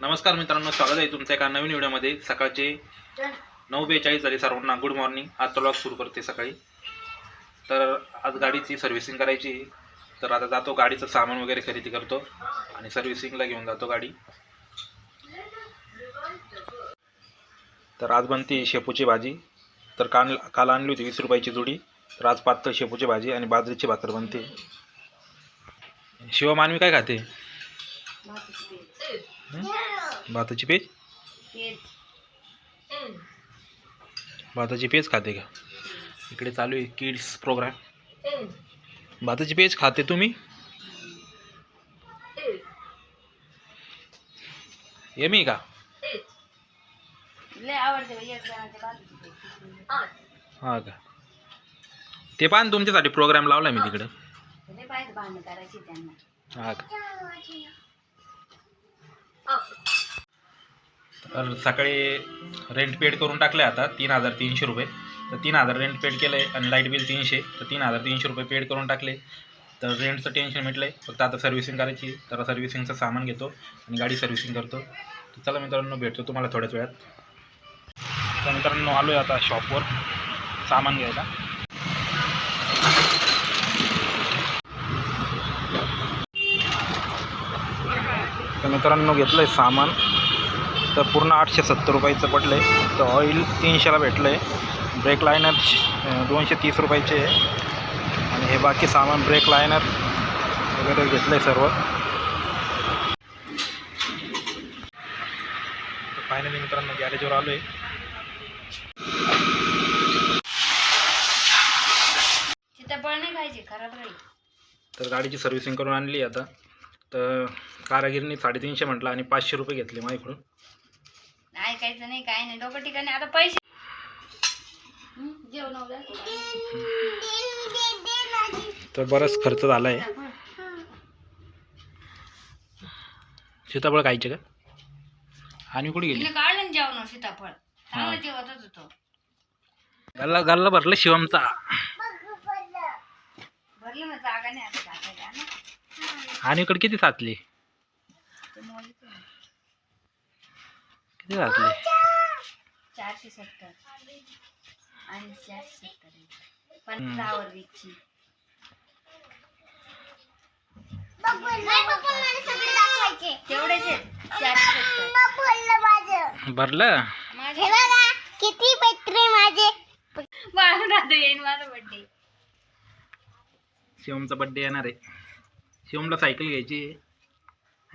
नमस्कार मित्रांनो स्वागत आहे तुमच्या एका नवीन व्हिडिओमध्ये. सकाळचे नऊ बेचाळीस झाले सर्वांना. गुड मॉर्निंग आजचा ब्लॉग सुरू करते सकाळी. तर आज गाडीची सर्व्हिसिंग करायची आहे. तर आता जातो गाडीचं सामान वगैरे खरेदी करतो आणि सर्व्हिसिंगला घेऊन जातो गाडी. तर आज बनते शेपूची भाजी. तर काल काल आणली होती वीस रुपयाची जुडी. तर आज पातळ शेपूची भाजी आणि बाजरीची भाकर बनते. शिवमानवी काय खाते? भाताची पेज? भाताची पेज खाते का? इकडे चालू आहे किड्स प्रोग्राम. भाताची पेज खाते तुम्ही? येमी का. हा का? ते पण तुमच्यासाठी प्रोग्राम लावला मी तिकडं. हा का? तर सकाळी रेंट पेड करून टाकले आता तीन हजार तीनशे रुपये. तर तीन हजार रेंट पेड केलं आहे आणि लाइट बिल तीनशे. तर तीन हजार तीनशे रुपये पेड करून टाकले. तर रेंटचं टेन्शन मिटलं आहे फक्त आता सर्व्हिसिंग करायची तर सर्व्हिसिंगचं सामान घेतो आणि गाडी सर्व्हिसिंग करतो. तर चला मित्रांनो भेटतो तुम्हाला थोड्याच वेळात. तर मित्रांनो आलो आहे आता शॉपवर सामान घ्यायला. तर मित्रांनो घेतलं आहे सामान. तर पूर्ण आठशे सत्तर रुपयाचं पडलं आहे तर ऑइल तीनशेला भेटलं आहे ब्रेक लायनर दोनशे तीस रुपयाचे आहे. आणि हे बाकी सामान ब्रेक लायनर वगैरे घेतलं आहे सर्व फायनली मित्रांनो गॅरेजवर आलो आहे तर गाडीची सर्व्हिसिंग करून आणली आता. तर कारागिरीने साडेतीनशे म्हटलं आणि पाचशे रुपये घेतले माझ्याकडून. ऐकायचं नाही काय नाही. डोकं ठिकाणी आता पैसे तर बराच खर्च झाला आहे सीताफळ खायचे का? आणि कुठे गेली? काढलं जेवण सीताफळ. चांगलं जेवतच होतो. गल्ला गल्ला भरला शिवमचा. भरलं ना जागा नाही. आणि इकडे किती साचले. किती साचले चारशे सत्तर. आणि चारशे सत्तर आहे. पंचावर वीसची तेवढेच आहेत. चारशे सत्तर. भरलं? माझे. किती पत्रे माझे. आता येईन माझा बड्डे शिवमचा बड्डे येणार आहे. शिवमला सायकल घ्यायची आहे.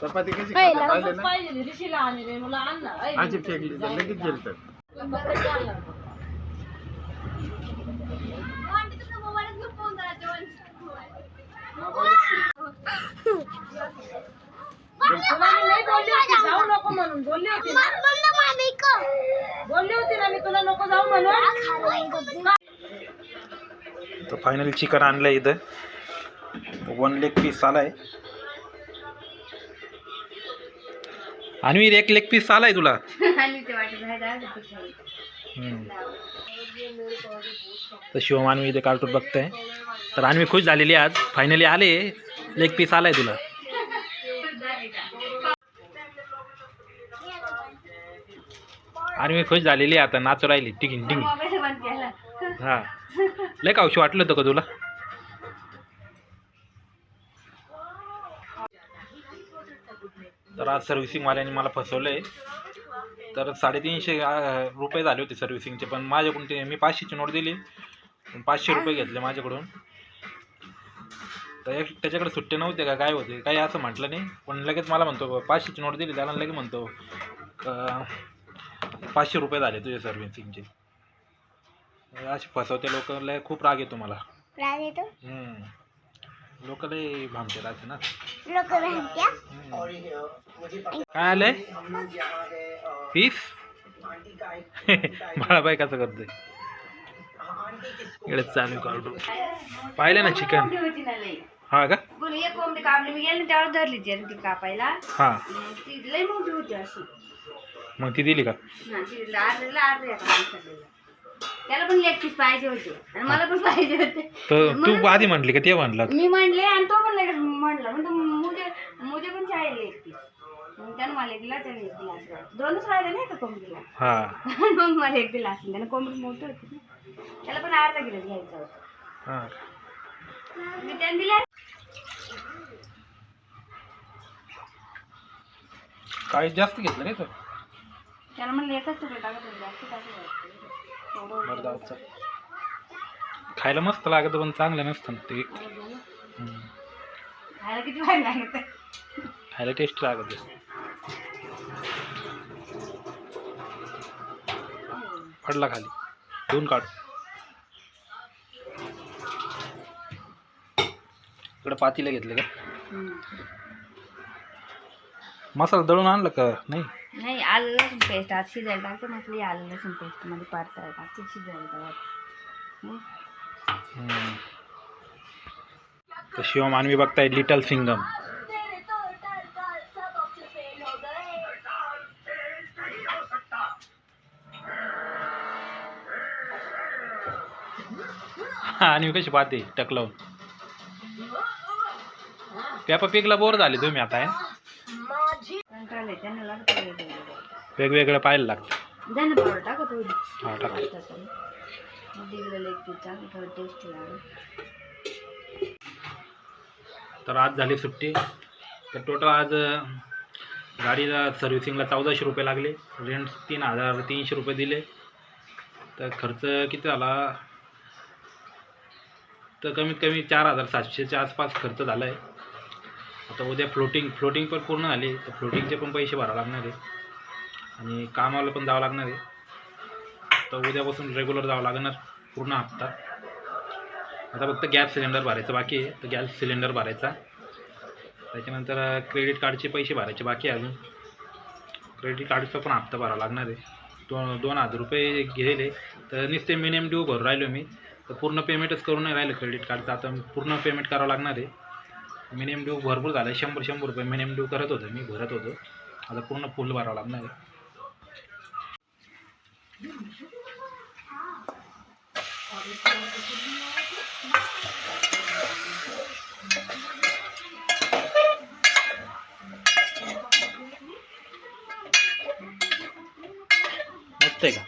चपाती कशी पाहिले ना? फेकली तर लगेच गेलं तर जाऊ नको म्हणून. बोलली होती ना. बोलली होती ना मी तुला नको जाऊ म्हणून. तर फायनली चिकन आणलं इथं. वन लेग पीस आला आणि एक लेग पीस आला आहे तुला. तर शिवमानवी इथे कार्टून बघतोय. तर आणवी खुश झालेली आज. फायनली आले. लेग पीस आलाय तुला. आणवी खुश झालेली आहे आता. नाचू राहिली. बंद केला. हा. लय कावशी वाटलं होतं का तुला? तर आज सर्व्हिसिंगवाल्याने मला फसवलं आहे तर साडेतीनशे रुपये झाले होते सर्व्हिसिंगचे पण माझ्याकडून ते मी पाचशेची नोट दिली. पाचशे रुपये घेतले माझ्याकडून. तर एक त्याच्याकडे सुट्टे नव्हते का काय होते काही असं म्हटलं नाही. पण लगेच मला म्हणतो पाचशेची नोट दिली त्याला लगेच म्हणतो पाचशे रुपये झाले तुझे सर्व्हिसिंगचे असे फसवते लोक लय खूप राग येतो मला. राग येतो? हम्म. लोक लय भामते राहते ना. लोक काय आलंय? पीस बाळाबाई कसं करतोय इकडे चालू काढू पाहिलं ना चिकन हा का? बोल एक कोंबडी कापली मी गेली ना त्यावर धरली ती ती कापायला. हा. मग ती लई मोठी होती अशी. मग ती दिली का? हा ती अर्ध्याला अर्धा एका माणसाला. त्याला पण लेग पीस पाहिजे होते. आणि मला पण पाहिजे होते. तू आधी म्हटली का ते म्हणलं मी म्हणले आणि तो पण लगेच म्हणला म्हणतो मुझे मुझे पण चाय लेग पीस मग त्यानं मला एक दिला त्याने एक दिला. असं दोनच राहिले नाही का कोंबडीला? हा. मग मला एक दिला असेल त्यानं कोंबडी मोठी होती ना. त्याला पण अर्धा किलो घ्यायचा होता. हा. मी त्याने दिला. काही जास्त घेतलं नाही तर? त्याला म्हणलं एकच तुकडे टाकत होते, जास्त टाकत होते. खायला मस्त लागत पण चांगलं नसतं ना ते. हम्म. खायला किती भारी लागत. खायला टेस्ट लागत. पडला खाली. धुवून काढ. इकडं पातीला घेतले का? मसाला दळून आणलं का? नाही. नाही आलं लसूण पेस्ट आज शिजायला टाकते म्हटली आलं लसूण पेस्टमध्ये म्हणजे पाडता टाकते शिजायला तेव्हा हं. मानवी तर शिवमानवी बघताय लिटल सिंगम आणि कशी पाहते टकलावून. पेपा पिकला बोर झाले तुम्ही आता आहे कंटाळले त्यांना लागतं वेगळं. वेगवेगळं पाहायला लागतं. हा टाक. तर आज झाली सुट्टी. तर टोटल आज गाडीला सर्व्हिसिंगला चौदाशे रुपये लागले. रेंट तीन हजार तीनशे रुपये दिले. तर खर्च किती झाला? तर कमीत कमी चार हजार सातशेच्या आसपास खर्च झाला आहे आता उद्या फ्लोटिंग फ्लोटिंग पण पूर्ण झाली. तर फ्लोटिंगचे पण पैसे भरावे लागणार आहे. आणि कामाला पण जावं लागणार आहे. तर उद्यापासून रेग्युलर जावं लागणार पूर्ण हप्ता. आता फक्त गॅस सिलेंडर भरायचं बाकी आहे. तर गॅस सिलेंडर भरायचा. त्याच्यानंतर क्रेडिट कार्डचे पैसे भरायचे बाकी आहे अजून. क्रेडिट कार्डचा पण हप्ता भरावा लागणार आहे. दोन दोन हजार रुपये गेले तर नुसते मिनिमम ड्यू भरून राहिलो मी. तर पूर्ण पेमेंटच करून नाही राहिलं क्रेडिट कार्डचं आता पूर्ण पेमेंट करावं लागणार आहे. मिनिमम ड्यू भरपूर झालं. आहे शंभर शंभर रुपये मिनिमम ड्यू करत होतो मी भरत होतो. आता पूर्ण फुल भरावं लागणार आहे. मस्त आहे का?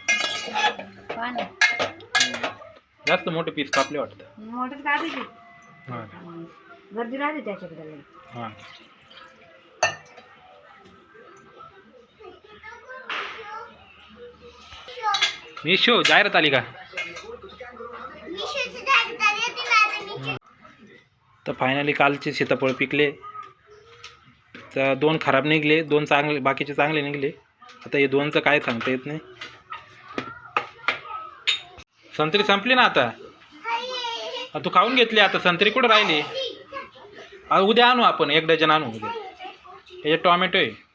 जास्त मोठे पीस कापले वाटतं. मोठंच काढते की. हां. गर्दी राहते त्याच्याकडे लई. हां. मिशो जाहिरात आली का? तर फायनली कालचे सीताफळ पिकले. तर दोन खराब निघले दोन चांगले बाकीचे चांगले निघले. आता हे दोनचं काय सांगता येत नाही. संत्री संपली ना आता? आ, तू खाऊन घेतली आता संत्री कुठं राहिली? उद्या आणू आपण एक डझन आणू उद्या. हे टॉमॅटो आहे.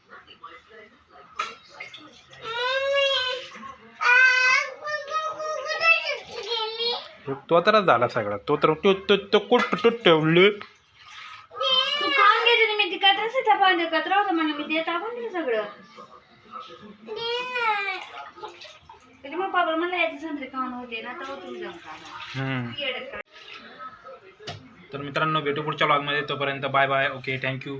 तो तरच झाला सगळा तो तर तो तो तो कुठं तो ठेवले तू खाऊन घेते मी ती कचरा सीता पाहिजे कचरा होता म्हणलं मी ते टाकून दिलं सगळं त्याच्यामुळे पापड म्हणलं याची संत्री खाऊन होते ना तर उतरून जाऊन खायला. हम्म. येडत काय. तर मित्रांनो भेटू पुढच्या ब्लॉगमध्ये तोपर्यंत बाय बाय ओके थँक्यू